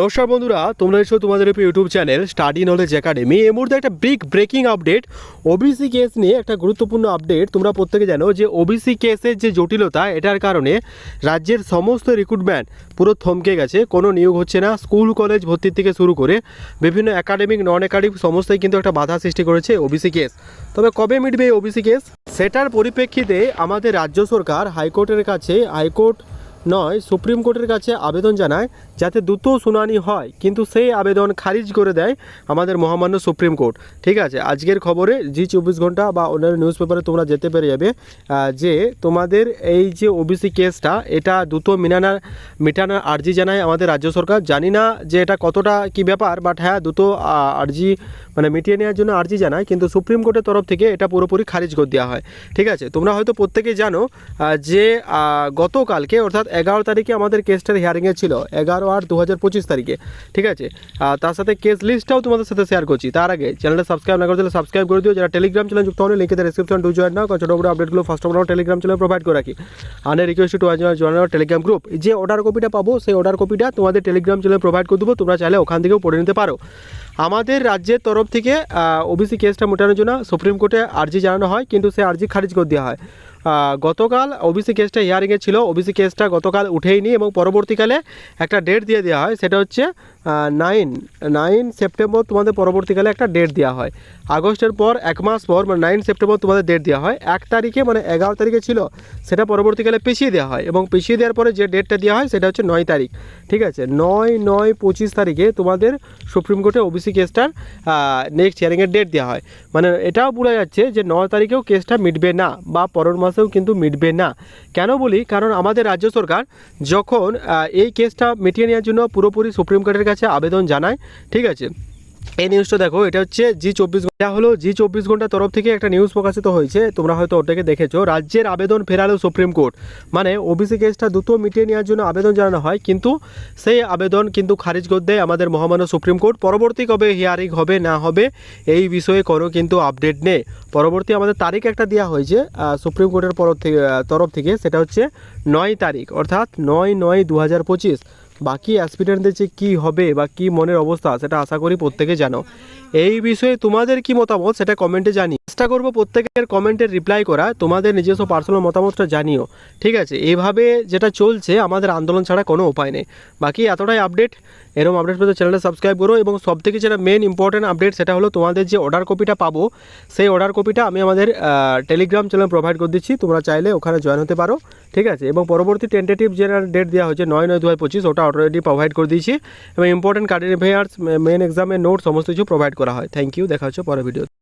নমস্কার বন্ধুরা, তোমরা এসো তোমাদের উপর YouTube channel study knowledge academy এই মুহূর্তে একটা big breaking update OBC case নিয়ে একটা গুরুত্বপূর্ণ আপডেট তোমরা প্রত্যেকে জানো যে ওবিসি কেসের যে জটিলতা, এটার কারণে রাজ্যের সমস্ত রিক্রুটমেন্ট পুরো থমকে গেছে। কোনো নিয়োগ হচ্ছে না স্কুল কলেজ ভর্তির থেকে শুরু করে বিভিন্ন একাডেমিক নন একাডেমিক সমস্তই কিন্তু একটা বাধা সৃষ্টি করেছে ওবিসি কেস তবে কবে মিটবে এই ওবিসি কেস সেটার পরিপ্রেক্ষিতে আমাদের রাজ্য সরকার হাইকোর্টের কাছে, হাইকোর্ট নয়, সুপ্রিম কোর্টের কাছে আবেদন জানায় যাতে দ্রুত শুনানি হয়, কিন্তু সেই আবেদন খারিজ করে দেয় আমাদের মহামান্য সুপ্রিম কোর্ট। ঠিক আছে, আজকের খবরে জি চব্বিশ ঘণ্টা বা অন্যান্য নিউজ পেপারে তোমরা যেতে পেরে যাবে যে তোমাদের এই যে ওবিসি কেসটা, এটা দ্রুত মিটানার মেটানোর আর্জি জানায় আমাদের রাজ্য সরকার। জানি না যে এটা কতটা কি ব্যাপার বাট হ্যাঁ দ্রুত আর্জি মানে মিটিয়ে নেওয়ার জন্য আর্জি জানায়, কিন্তু সুপ্রিম কোর্টের তরফ থেকে এটা পুরোপুরি খারিজ করে দেওয়া হয়। ঠিক আছে, তোমরা হয়তো প্রত্যেকেই জানো যে গতকালকে, অর্থাৎ এগারো তারিখে আমাদের কেসটার হিয়ারিংয়ে ছিল, এগারো আট দু হাজার পঁচিশ তারিখে, ঠিক আছে? আর তার সাথে কেস লিস্টটাও তোমাদের সাথে শেয়ার করছি। তার আগে চ্যানেলটা সাবস্ক্রাইব না করে সাবস্ক্রাইব করে দিও। যারা টেলিগ্রাম চ্যানেল যুক্ত হলে লিঙ্কে ডিসক্রিপশন টু জয়েন নাও, কারণ ছোটো বড়ো আপডেটগুলো first of all Telegram channel provide করে রাখি। আনে request to join Telegram group যে অর্ডার কপিটা পাবো, সেই অর্ডার কপিটা তোমাদের টেলিগ্রাম চ্যানেলে প্রোভাইড করে দেবো। তোমরা চাইলে ওখান থেকেও পড়ে নিতে পারো। আমাদের রাজ্যের তরফ থেকে ওবিসি কেসটা মোটানোর জন্য সুপ্রিম কোর্টে আর্জি জানানো হয়, কিন্তু সেই আর্জি খারিজ করে দেওয়া হয়। গতকাল ওবিসি কেসটা হিয়ারিংয়ে ছিল। ওবিসি কেসটা গতকাল উঠেইনি এবং পরবর্তীকালে একটা ডেট দিয়ে দেওয়া হয়, সেটা হচ্ছে নাইন নাইন সেপ্টেম্বর তোমাদের পরবর্তীকালে একটা ডেট দেওয়া হয়। আগস্টের পর এক মাস পর মানে নাইন সেপ্টেম্বর তোমাদের ডেট দেওয়া হয়। এক তারিখে মানে এগারো তারিখে ছিল, সেটা পরবর্তীকালে পিছিয়ে দেওয়া হয় এবং পিছিয়ে দেওয়ার পরে যে ডেটটা দেওয়া হয়, সেটা হচ্ছে নয় তারিখ। ঠিক আছে? নয় নয়, পঁচিশ তারিখে তোমাদের সুপ্রিম কোর্টে ওবিসি কেসটার নেক্সট হিয়ারিংয়ের ডেট দেওয়া হয়। মানে এটাও বোঝা যাচ্ছে যে নয় তারিখেও কেসটা মিটবে না বা পরের মাসেও কিন্তু মিটবে না। কেন বলি? কারণ আমাদের রাজ্য সরকার যখন এই কেসটা মিটিয়ে নেওয়ার জন্য পুরোপুরি সুপ্রিম কোর্টের কাছে আবেদন জানায় ঠিক আছে? এই নিউজটা দেখো, এটা হচ্ছে জি চব্বিশ ঘণ্টা। হলো জি চব্বিশ ঘণ্টার তরফ থেকে একটা নিউজ প্রকাশিত হয়েছে, তোমরা হয়তো ওটাকে দেখেছ, রাজ্যের আবেদন ফেরালো সুপ্রিম কোর্ট মানে ওবিসি কেসটা দ্রুত মিটিয়ে নেওয়ার জন্য আবেদন জানানো হয়, কিন্তু সেই আবেদন কিন্তু খারিজ করে দেয় আমাদের মহামান্য সুপ্রিম কোর্ট পরবর্তী কবে হিয়ারিং হবে, না হবে, এই বিষয়ে কোনো কিন্তু আপডেট নেই। পরবর্তী আমাদের তারিখ একটা দেওয়া হয়েছে সুপ্রিম কোর্টের থেকে তরফ থেকে, সেটা হচ্ছে নয় তারিখ, অর্থাৎ নয় নয় দু হাজার পঁচিশ। বাকি অ্যাসপিরেন্টদের যে কী হবে বা কী মনের অবস্থা, সেটা আশা করি প্রত্যেকে জানো। এই বিষয়ে তোমাদের কি মতামত, সেটা কমেন্টে জানি চেষ্টা করব প্রত্যেকের কমেন্টের রিপ্লাই করা, তোমাদের নিজস্ব পার্সোনাল মতামতটা জানিও। ঠিক আছে? এভাবে যেটা চলছে, আমাদের আন্দোলন ছাড়া কোনো উপায় নেই। বাকি এতটাই আপডেট এরকম আপডেট পেতে চ্যানেলটা সাবস্ক্রাইব করো এবং সব থেকে যেটা মেন ইম্পর্টেন্ট আপডেট সেটা হলো তোমাদের যে অর্ডার কপিটা পাবো, সেই অর্ডার কপিটা আমি আমাদের টেলিগ্রাম চ্যানেল প্রোভাইড করে দিচ্ছি। তোমরা চাইলে ওখানে জয়েন হতে পারো। ঠিক আছে? এবং পরবর্তী টেন্টেটিভ যে ডেট দেওয়া হয়েছে নয় নয় দু হাজার পঁচিশ, ওটা অলরেডি প্রোভাইড করে দিয়েছি। এবং ইম্পর্টেন্ট কারেন্ট অ্যাফেয়ার্স মেন এক্সামের নোট সমস্ত কিছু প্রোভাইড করা হয়। থ্যাংক ইউ দেখা হচ্ছে পরের ভিডিও